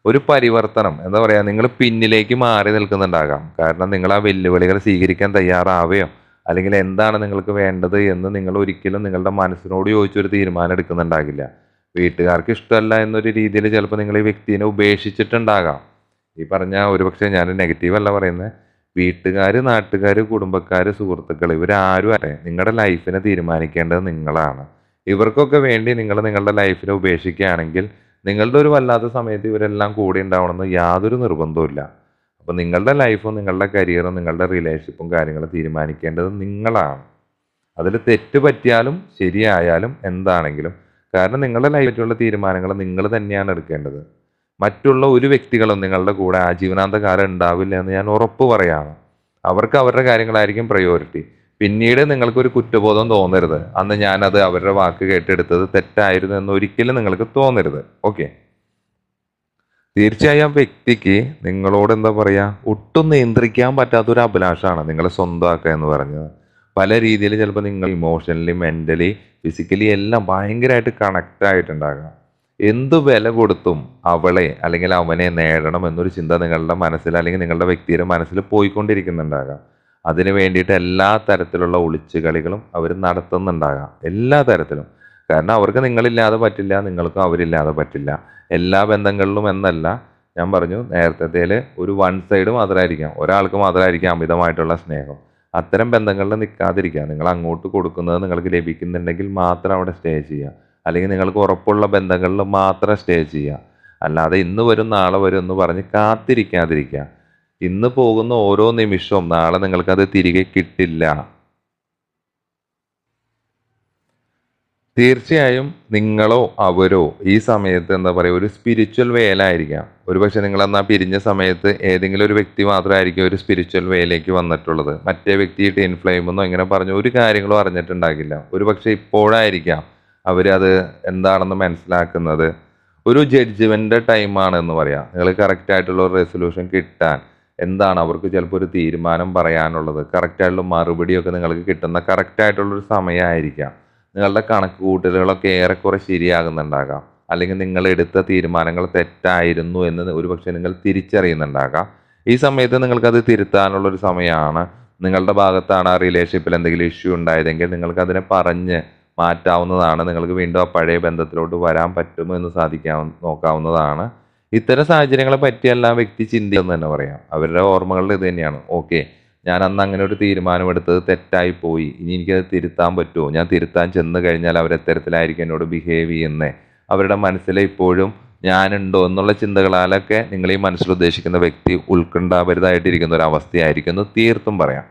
ഒരു പരിവർത്തനം. എന്താ പറയുക നിങ്ങൾ പിന്നിലേക്ക് മാറി നിൽക്കുന്നുണ്ടാകാം. കാരണം നിങ്ങൾ ആ വെല്ലുവിളികൾ സ്വീകരിക്കാൻ തയ്യാറാവുകയോ അല്ലെങ്കിൽ എന്താണ് നിങ്ങൾക്ക് വേണ്ടത് എന്ന് നിങ്ങൾ ഒരിക്കലും നിങ്ങളുടെ മനസ്സിനോട് ചോദിച്ചൊരു തീരുമാനം എടുക്കുന്നുണ്ടാകില്ല. വീട്ടുകാർക്ക് ഇഷ്ടമല്ല എന്നൊരു രീതിയിൽ ചിലപ്പോൾ നിങ്ങൾ ഈ വ്യക്തിനെ ഉപേക്ഷിച്ചിട്ടുണ്ടാകാം. ഈ പറഞ്ഞ ഒരുപക്ഷെ ഞാൻ നെഗറ്റീവല്ല പറയുന്നത്. വീട്ടുകാർ നാട്ടുകാർ കുടുംബക്കാർ സുഹൃത്തുക്കൾ ഇവരാരും അല്ലേ. നിങ്ങളുടെ ലൈഫിനെ തീരുമാനിക്കേണ്ടത് നിങ്ങളാണ്. ഇവർക്കൊക്കെ വേണ്ടി നിങ്ങൾ നിങ്ങളുടെ ലൈഫിനെ ഉപേക്ഷിക്കുകയാണെങ്കിൽ നിങ്ങളുടെ ഒരു വല്ലാത്ത സമയത്ത് ഇവരെല്ലാം കൂടെ ഉണ്ടാവണമെന്ന് യാതൊരു നിർബന്ധവുമില്ല. അപ്പോൾ നിങ്ങളുടെ ലൈഫും നിങ്ങളുടെ കരിയറും നിങ്ങളുടെ റിലേഷൻഷിപ്പും കാര്യങ്ങളും തീരുമാനിക്കേണ്ടത് നിങ്ങളാണ്. അതിൽ തെറ്റ് പറ്റിയാലും ശരിയായാലും എന്താണെങ്കിലും കാരണം നിങ്ങളുടെ ലൈഫിലുള്ള തീരുമാനങ്ങൾ നിങ്ങൾ തന്നെയാണ് എടുക്കേണ്ടത്. മറ്റുള്ള ഒരു വ്യക്തികളും നിങ്ങളുടെ കൂടെ ആജീവനാന്ത കാലം ഉണ്ടാവില്ല എന്ന് ഞാൻ ഉറപ്പ് പറയാണ്. അവർക്ക് അവരുടെ കാര്യങ്ങളായിരിക്കും പ്രയോറിറ്റി പിന്നീട് നിങ്ങൾക്കൊരു കുറ്റബോധം തോന്നരുത്. അന്ന് ഞാനത് അവരുടെ വാക്ക് കേട്ടെടുത്തത് തെറ്റായിരുന്നു എന്ന് ഒരിക്കലും നിങ്ങൾക്ക് തോന്നരുത്. ഓക്കെ തീർച്ചയായും ആ വ്യക്തിക്ക് നിങ്ങളോട് എന്താ പറയുക ഒട്ടും നിയന്ത്രിക്കാൻ പറ്റാത്ത ഒരു അഭിലാഷമാണ് നിങ്ങളെ സ്വന്തമാക്കുക എന്ന് പറഞ്ഞത്. പല രീതിയിൽ ചിലപ്പോൾ നിങ്ങൾ ഇമോഷണലി മെന്റലി ഫിസിക്കലി എല്ലാം ഭയങ്കരമായിട്ട് കണക്റ്റ് ആയിട്ടുണ്ടാകാം എന്ത് വില കൊടുത്തും അവളെ അല്ലെങ്കിൽ അവനെ നേടണം എന്നൊരു ചിന്ത നിങ്ങളുടെ മനസ്സിൽ അല്ലെങ്കിൽ നിങ്ങളുടെ വ്യക്തിയുടെ മനസ്സിൽ പോയിക്കൊണ്ടിരിക്കുന്നുണ്ടാകാം. അതിന് വേണ്ടിയിട്ട് എല്ലാ തരത്തിലുള്ള ഒളിച്ചുകളികളും അവർ നടത്തുന്നുണ്ടാകാം. എല്ലാ തരത്തിലും. കാരണം അവർക്ക് നിങ്ങളില്ലാതെ പറ്റില്ല നിങ്ങൾക്കും അവരില്ലാതെ പറ്റില്ല. എല്ലാ ബന്ധങ്ങളിലും എന്നല്ല ഞാൻ പറഞ്ഞു നേരത്തെ ഒരു വൺ സൈഡ് മാത്രമായിരിക്കാം ഒരാൾക്ക് മാത്രമായിരിക്കാം അമിതമായിട്ടുള്ള സ്നേഹം. അത്തരം ബന്ധങ്ങളിൽ നിൽക്കാതിരിക്കുക. നിങ്ങൾ അങ്ങോട്ട് കൊടുക്കുന്നത് നിങ്ങൾക്ക് ലഭിക്കുന്നുണ്ടെങ്കിൽ മാത്രം അവിടെ സ്റ്റേ ചെയ്യുക. അല്ലെങ്കിൽ നിങ്ങൾക്ക് ഉറപ്പുള്ള ബന്ധങ്ങളിൽ മാത്രം സ്റ്റേ ചെയ്യുക. അല്ലാതെ ഇന്ന് വരും നാളെ വരും എന്ന് പറഞ്ഞ് കാത്തിരിക്കാതിരിക്കുക. ഇന്ന് പോകുന്ന ഓരോ നിമിഷവും നാളെ നിങ്ങൾക്കത് തിരികെ കിട്ടില്ല. തീർച്ചയായും നിങ്ങളോ അവരോ ഈ സമയത്ത് എന്താ പറയുക ഒരു സ്പിരിച്വൽ വേലായിരിക്കാം ഒരുപക്ഷെ നിങ്ങൾ എന്നാൽ പിരിഞ്ഞ സമയത്ത് ഏതെങ്കിലും ഒരു വ്യക്തി മാത്രമായിരിക്കും ഒരു സ്പിരിച്വൽ വേയിലേക്ക് വന്നിട്ടുള്ളത്. മറ്റേ വ്യക്തി ടീൻ ഫ്ലെയിമെന്നോ ഇങ്ങനെ പറഞ്ഞു ഒരു കാര്യങ്ങളും അറിഞ്ഞിട്ടുണ്ടാകില്ല. ഒരു പക്ഷേ ഇപ്പോഴായിരിക്കാം അവരത് എന്താണെന്ന് മനസ്സിലാക്കുന്നത്. ഒരു ജഡ്ജ്മെന്റ് ടൈമാണ് എന്ന് പറയാം. നിങ്ങൾ കറക്റ്റ് ആയിട്ടുള്ള ഒരു റെസൊല്യൂഷൻ കിട്ടാൻ എന്താണ് അവർക്ക് ചിലപ്പോൾ ഒരു തീരുമാനം പറയാനുള്ളത്? കറക്റ്റായിട്ടുള്ള മറുപടിയൊക്കെ നിങ്ങൾക്ക് കിട്ടുന്ന കറക്റ്റായിട്ടുള്ളൊരു സമയമായിരിക്കാം. നിങ്ങളുടെ കണക്ക് കൂട്ടലുകളൊക്കെ ഏറെക്കുറെ ശരിയാകുന്നുണ്ടാകാം. അല്ലെങ്കിൽ നിങ്ങൾ എടുത്ത തീരുമാനങ്ങൾ തെറ്റായിരുന്നു എന്ന് ഒരുപക്ഷെ നിങ്ങൾ തിരിച്ചറിയുന്നുണ്ടാകാം. ഈ സമയത്ത് നിങ്ങൾക്കത് തിരുത്താനുള്ളൊരു സമയമാണ്. നിങ്ങളുടെ ഭാഗത്താണ് ആ റിലേഷൻഷിപ്പിൽ എന്തെങ്കിലും ഇഷ്യൂ ഉണ്ടായതെങ്കിൽ നിങ്ങൾക്ക് അതിനെ പറഞ്ഞ് മാറ്റാവുന്നതാണ്. നിങ്ങൾക്ക് വീണ്ടും ആ പഴയ ബന്ധത്തിലോട്ട് വരാൻ പറ്റുമോ എന്ന് സാധിക്കാവുന്ന നോക്കാവുന്നതാണ്. ഇത്തരം സാഹചര്യങ്ങളെ പറ്റിയല്ല വ്യക്തി ചിന്തിയെന്ന് തന്നെ പറയാം. അവരുടെ ഓർമ്മകളിൽ ഇത് തന്നെയാണ്. ഓക്കെ ഞാൻ അന്ന് അങ്ങനെ ഒരു തീരുമാനമെടുത്തത് തെറ്റായി പോയി. ഇനി എനിക്കത് തിരുത്താൻ പറ്റുമോ? ഞാൻ തിരുത്താൻ ചെന്ന് കഴിഞ്ഞാൽ അവരെത്തരത്തിലായിരിക്കും എന്നോട് ബിഹേവ് ചെയ്യുന്നത് അവരുടെ മനസ്സിലെ ഇപ്പോഴും ഞാനുണ്ടോ എന്നുള്ള ചിന്തകളാലൊക്കെ നിങ്ങൾ ഈ മനസ്സിൽ ഉദ്ദേശിക്കുന്ന വ്യക്തി ഉത്കണ്ഠാപരിതായിട്ടിരിക്കുന്ന ഒരു അവസ്ഥയായിരിക്കും എന്ന് തീർത്തും പറയാം.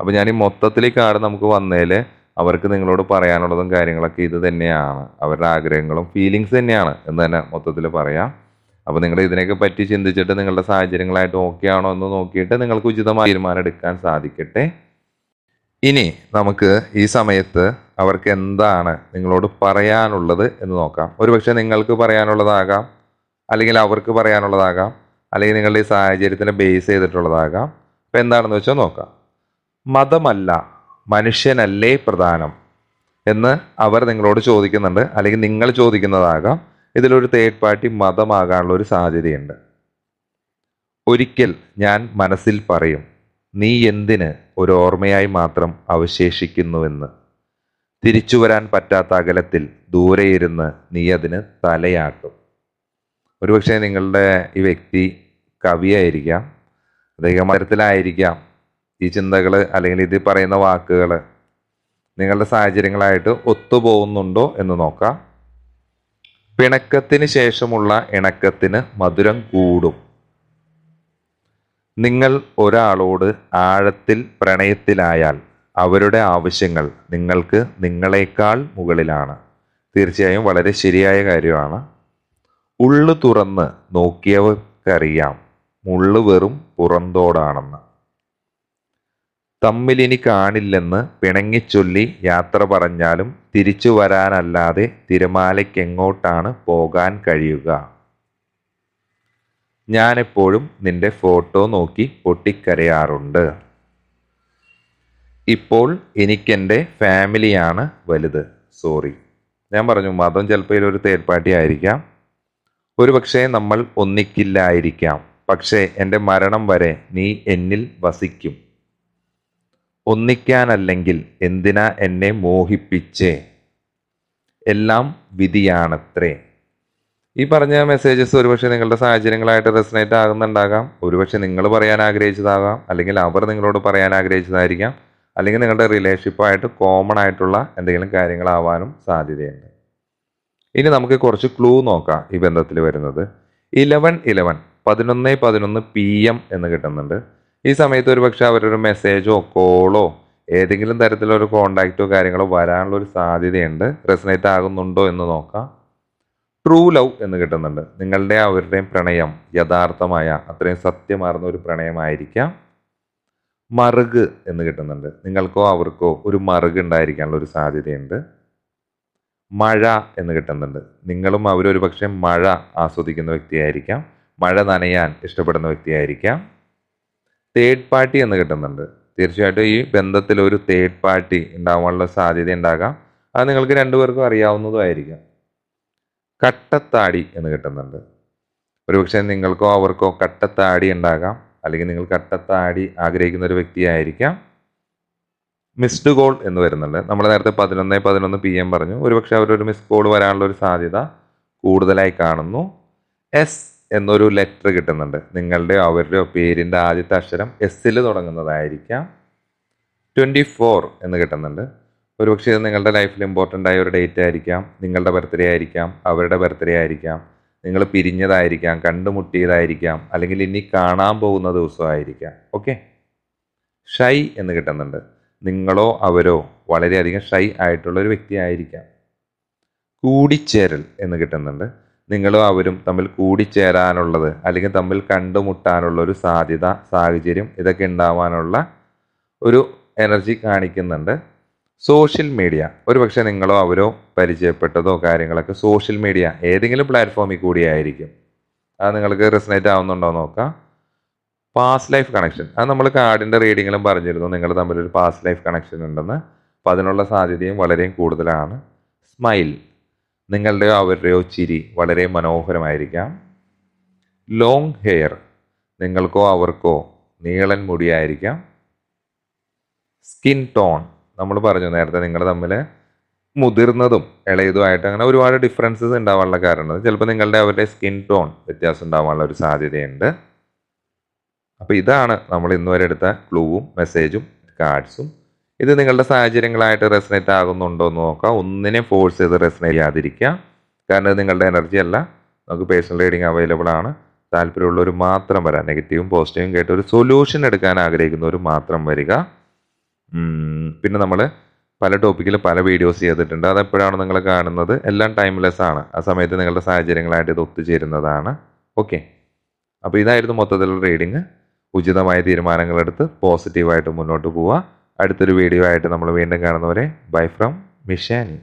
അപ്പോൾ ഞാൻ ഈ മൊത്തത്തിൽ ഈ നമുക്ക് വന്നതിൽ അവർക്ക് നിങ്ങളോട് പറയാനുള്ളതും കാര്യങ്ങളൊക്കെ ഇത് തന്നെയാണ്. അവരുടെ ആഗ്രഹങ്ങളും ഫീലിങ്സ് തന്നെയാണ് എന്ന് തന്നെ മൊത്തത്തിൽ പറയാം. അപ്പോൾ നിങ്ങൾ ഇതിനെയൊക്കെ പറ്റി ചിന്തിച്ചിട്ട് നിങ്ങളുടെ സാഹചര്യങ്ങളായിട്ട് ഓക്കെ ആണോ എന്ന് നോക്കിയിട്ട് നിങ്ങൾക്ക് ഉചിതമായ തീരുമാനം എടുക്കാൻ സാധിക്കട്ടെ. ഇനി നമുക്ക് ഈ സമയത്ത് അവർക്ക് എന്താണ് നിങ്ങളോട് പറയാനുള്ളത് എന്ന് നോക്കാം. ഒരുപക്ഷെ നിങ്ങൾക്ക് പറയാനുള്ളതാകാം അല്ലെങ്കിൽ അവർക്ക് പറയാനുള്ളതാകാം അല്ലെങ്കിൽ നിങ്ങളുടെ ഈ സാഹചര്യത്തിനെ ബേസ് ചെയ്തിട്ടുള്ളതാകാം. അപ്പോൾ എന്താണെന്ന് വെച്ചാൽ നോക്കാം. മതമല്ല മനുഷ്യനല്ലേ പ്രധാനം എന്ന് അവർ നിങ്ങളോട് ചോദിക്കുന്നുണ്ട് അല്ലെങ്കിൽ നിങ്ങൾ ചോദിക്കുന്നതാകാം. ഇതിലൊരു തേർഡ് പാർട്ടി മതമാകാനുള്ള ഒരു സാധ്യതയുണ്ട്. ഒരിക്കൽ ഞാൻ മനസ്സിൽ പറയും നീ എന്തിന് ഒരു ഓർമ്മയായി മാത്രം അവശേഷിക്കുന്നുവെന്ന്? തിരിച്ചു വരാൻ പറ്റാത്ത അകലത്തിൽ ദൂരെ ഇരുന്ന് നീ അതിന് തലയാട്ടും. ഒരുപക്ഷെ നിങ്ങളുടെ ഈ വ്യക്തി കവിയായിരിക്കാം അദ്ദേഹം മരത്തിലായിരിക്കാം ഈ ചിന്തകൾ അല്ലെങ്കിൽ ഇത് പറയുന്ന വാക്കുകൾ നിങ്ങളുടെ സാഹചര്യങ്ങളായിട്ട് ഒത്തുപോകുന്നുണ്ടോ എന്ന് നോക്കാം. പിണക്കത്തിന് ശേഷമുള്ള ഇണക്കത്തിന് മധുരം കൂടും. നിങ്ങൾ ഒരാളോട് ആഴത്തിൽ പ്രണയത്തിലായാൽ അവരുടെ ആവശ്യങ്ങൾ നിങ്ങൾക്ക് നിങ്ങളെക്കാൾ മുകളിലാണ്. തീർച്ചയായും വളരെ ശരിയായ കാര്യമാണ്. ഉള്ളു തുറന്ന് നോക്കിയവർക്കറിയാം മുള്ളു വെറും പുറന്തോടാണെന്ന്. തമ്മിലിനി കാണില്ലെന്ന് പിണങ്ങിച്ചൊല്ലി യാത്ര പറഞ്ഞാലും തിരിച്ചു വരാനല്ലാതെ തിരമാലയ്ക്കെങ്ങോട്ടാണ് പോകാൻ കഴിയുക? ഞാനെപ്പോഴും നിന്റെ ഫോട്ടോ നോക്കി പൊട്ടിക്കരയാറുണ്ട്. ഇപ്പോൾ എനിക്കെന്റെ ഫാമിലിയാണ് വലുത്. സോറി. ഞാൻ പറഞ്ഞു മതം ചിലപ്പോൾ ഒരു തേർഡ് പാർട്ടി ആയിരിക്കാം. ഒരു പക്ഷേ നമ്മൾ ഒന്നിക്കില്ലായിരിക്കാം. പക്ഷേ എന്റെ മരണം വരെ നീ എന്നിൽ വസിക്കും. ഒന്നിക്കാനല്ലെങ്കിൽ എന്തിനാ എന്നെ മോഹിപ്പിച്ചേ? എല്ലാം വിധിയാണത്രേ. ഈ പറഞ്ഞ മെസ്സേജസ് ഒരുപക്ഷെ നിങ്ങളുടെ സാഹചര്യങ്ങളായിട്ട് റെസനേറ്റ് ആകുന്നുണ്ടാകാം. ഒരുപക്ഷെ നിങ്ങൾ പറയാൻ ആഗ്രഹിച്ചതാകാം. അല്ലെങ്കിൽ അവർ നിങ്ങളോട് പറയാൻ ആഗ്രഹിച്ചതായിരിക്കാം. അല്ലെങ്കിൽ നിങ്ങളുടെ റിലേഷൻഷിപ്പായിട്ട് കോമൺ ആയിട്ടുള്ള എന്തെങ്കിലും കാര്യങ്ങളാവാനും സാധ്യതയുണ്ട്. ഇനി നമുക്ക് കുറച്ച് ക്ലൂ നോക്കാം ഈ ബന്ധത്തിൽ വരുന്നത്. ഇലവൻ ഇലവൻ പതിനൊന്ന് പതിനൊന്ന് പി എം എന്ന് കിട്ടുന്നുണ്ട്. ഈ സമയത്ത് ഒരു പക്ഷേ അവരൊരു മെസ്സേജോ കോളോ ഏതെങ്കിലും തരത്തിലൊരു കോണ്ടാക്റ്റോ കാര്യങ്ങളോ വരാനുള്ള ഒരു സാധ്യതയുണ്ട്. റെസനേറ്റ് ആകുന്നുണ്ടോ എന്ന് നോക്കാം. ട്രൂ ലവ് എന്ന് കിട്ടുന്നുണ്ട്. നിങ്ങളുടെ അവരുടെയും പ്രണയം യഥാർത്ഥമായ അത്രയും സത്യമാർന്ന ഒരു പ്രണയമായിരിക്കാം. മറുക് എന്ന് കിട്ടുന്നുണ്ട്. നിങ്ങൾക്കോ അവർക്കോ ഒരു മറുക് ഉണ്ടായിരിക്കാനുള്ള ഒരു സാധ്യതയുണ്ട്. മഴ എന്ന് കിട്ടുന്നുണ്ട്. നിങ്ങളും അവരും ഒരു പക്ഷേ മഴ ആസ്വദിക്കുന്ന വ്യക്തിയായിരിക്കാം. മഴ നനയാൻ ഇഷ്ടപ്പെടുന്ന വ്യക്തിയായിരിക്കാം. തേർഡ് പാർട്ടി എന്ന് കിട്ടുന്നുണ്ട്. തീർച്ചയായിട്ടും ഈ ബന്ധത്തിൽ ഒരു തേർഡ് പാർട്ടി ഉണ്ടാവാനുള്ള സാധ്യത ഉണ്ടാകാം. അത് നിങ്ങൾക്ക് രണ്ടുപേർക്കും അറിയാവുന്നതുമായിരിക്കാം കട്ടത്താടി എന്ന് കിട്ടുന്നുണ്ട്. ഒരുപക്ഷെ നിങ്ങൾക്കോ അവർക്കോ കട്ടത്താടി ഉണ്ടാകാം. അല്ലെങ്കിൽ നിങ്ങൾ കട്ടത്താടി ആഗ്രഹിക്കുന്ന ഒരു വ്യക്തിയായിരിക്കാം മിസ്ഡ് കോൾ എന്ന് വരുന്നുണ്ട്. നമ്മൾ നേരത്തെ പതിനൊന്ന് പതിനൊന്ന് പി എം പറഞ്ഞു. ഒരുപക്ഷെ അവരൊരു മിസ് കോൾ വരാനുള്ള ഒരു സാധ്യത കൂടുതലായി കാണുന്നു. എസ് എന്നൊരു ലെറ്റർ കിട്ടുന്നുണ്ട്. നിങ്ങളുടെ അവരുടെയോ പേരിന്റെ ആദ്യത്തെ അക്ഷരം എസ്സിൽ തുടങ്ങുന്നതായിരിക്കാം. ട്വന്റി ഫോർ എന്ന് കിട്ടുന്നുണ്ട്. ഒരുപക്ഷെ ഇത് നിങ്ങളുടെ ലൈഫിൽ ഇമ്പോർട്ടന്റ് ആയ ഒരു ഡേറ്റ് ആയിരിക്കാം. നിങ്ങളുടെ ബർത്ത്ഡേ ആയിരിക്കാം. അവരുടെ ബർത്ത്ഡേ ആയിരിക്കാം. നിങ്ങൾ പിരിഞ്ഞതായിരിക്കാം. കണ്ടുമുട്ടിയതായിരിക്കാം. അല്ലെങ്കിൽ ഇനി കാണാൻ പോകുന്ന ദിവസമായിരിക്കാം. ഓക്കെ ഷൈ എന്ന് കിട്ടുന്നുണ്ട്. നിങ്ങളോ അവരോ വളരെയധികം ഷൈ ആയിട്ടുള്ള ഒരു വ്യക്തിയായിരിക്കാം. കൂടിച്ചേരൽ എന്ന് കിട്ടുന്നുണ്ട്. നിങ്ങളും അവരും തമ്മിൽ കൂടിച്ചേരാനുള്ളത് അല്ലെങ്കിൽ തമ്മിൽ കണ്ടുമുട്ടാനുള്ള ഒരു സാധ്യത സാഹചര്യം ഇതൊക്കെ ഉണ്ടാവാനുള്ള ഒരു എനർജി കാണിക്കുന്നുണ്ട്. സോഷ്യൽ മീഡിയ ഒരുപക്ഷെ നിങ്ങളോ അവരോ പരിചയപ്പെട്ടതോ കാര്യങ്ങളൊക്കെ സോഷ്യൽ മീഡിയ ഏതെങ്കിലും പ്ലാറ്റ്ഫോമിൽ കൂടിയായിരിക്കും. അത് നിങ്ങൾക്ക് റെസനേറ്റ് ആവുന്നുണ്ടോ നോക്കാം. പാസ്റ്റ് ലൈഫ് കണക്ഷൻ അത് നമ്മൾ കാർഡിന്റെ റീഡിങ്ങിലും പറഞ്ഞിരുന്നു നിങ്ങൾ തമ്മിലൊരു പാസ്റ്റ് ലൈഫ് കണക്ഷൻ ഉണ്ടെന്ന്. അപ്പോൾ അതിനുള്ള സാധ്യതയും വളരെ കൂടുതലാണ്. സ്മൈൽ നിങ്ങളുടെയോ അവരുടെയോ ചിരി വളരെ മനോഹരമായിരിക്കാം. ലോങ് ഹെയർ നിങ്ങൾക്കോ അവർക്കോ നീളൻ മുടിയായിരിക്കാം. സ്കിൻ ടോൺ നമ്മൾ പറഞ്ഞു നേരത്തെ നിങ്ങൾ തമ്മിൽ മുതിർന്നതും ഇളയതുമായിട്ട് അങ്ങനെ ഒരുപാട് ഡിഫറൻസസ് ഉണ്ടാവാനുള്ള കാരണം ചിലപ്പോൾ നിങ്ങളുടെ അവരുടെ സ്കിൻ ടോൺ വ്യത്യാസം ഉണ്ടാവാനുള്ള ഒരു സാധ്യതയുണ്ട്. അപ്പോൾ ഇതാണ് നമ്മൾ ഇന്ന് വരെ എടുത്ത ക്ലൂവും മെസ്സേജും കാർഡ്സും ഇത് നിങ്ങളുടെ സാഹചര്യങ്ങളായിട്ട് റെസനേറ്റ് ആകുന്നുണ്ടോ എന്ന് നോക്കാം. ഒന്നിനെ ഫോഴ്സ് ചെയ്ത് റെസനേറ്റ് ചെയ്യാതിരിക്കുക. കാരണം ഇത് നിങ്ങളുടെ എനർജി അല്ല. നമുക്ക് പേഴ്സണൽ റീഡിങ് അവൈലബിൾ ആണ്. താല്പര്യമുള്ളവർ മാത്രം വരാം. നെഗറ്റീവും പോസിറ്റീവും കേട്ട് ഒരു സൊല്യൂഷൻ എടുക്കാൻ ആഗ്രഹിക്കുന്നവർ മാത്രം വരിക. പിന്നെ നമ്മൾ പല ടോപ്പിക്കിൽ പല വീഡിയോസ് ചെയ്തിട്ടുണ്ട്. അതെപ്പോഴാണ് നിങ്ങൾ കാണുന്നത്? എല്ലാം ടൈംലെസ് ആണ്. ആ സമയത്ത് നിങ്ങളുടെ സാഹചര്യങ്ങളായിട്ട് ഇത് ഒത്തുചേരുന്നതാണ്. ഓക്കെ അപ്പോൾ ഇതായിരുന്നു മൊത്തത്തിലുള്ള റീഡിങ് ഉചിതമായ തീരുമാനങ്ങളെടുത്ത് പോസിറ്റീവായിട്ട് മുന്നോട്ട് പോവുക. അടുത്തൊരു വീഡിയോ ആയിട്ട് നമ്മൾ വീണ്ടും കാണുന്നവരെ ബൈ ഫ്രം മിഷാനി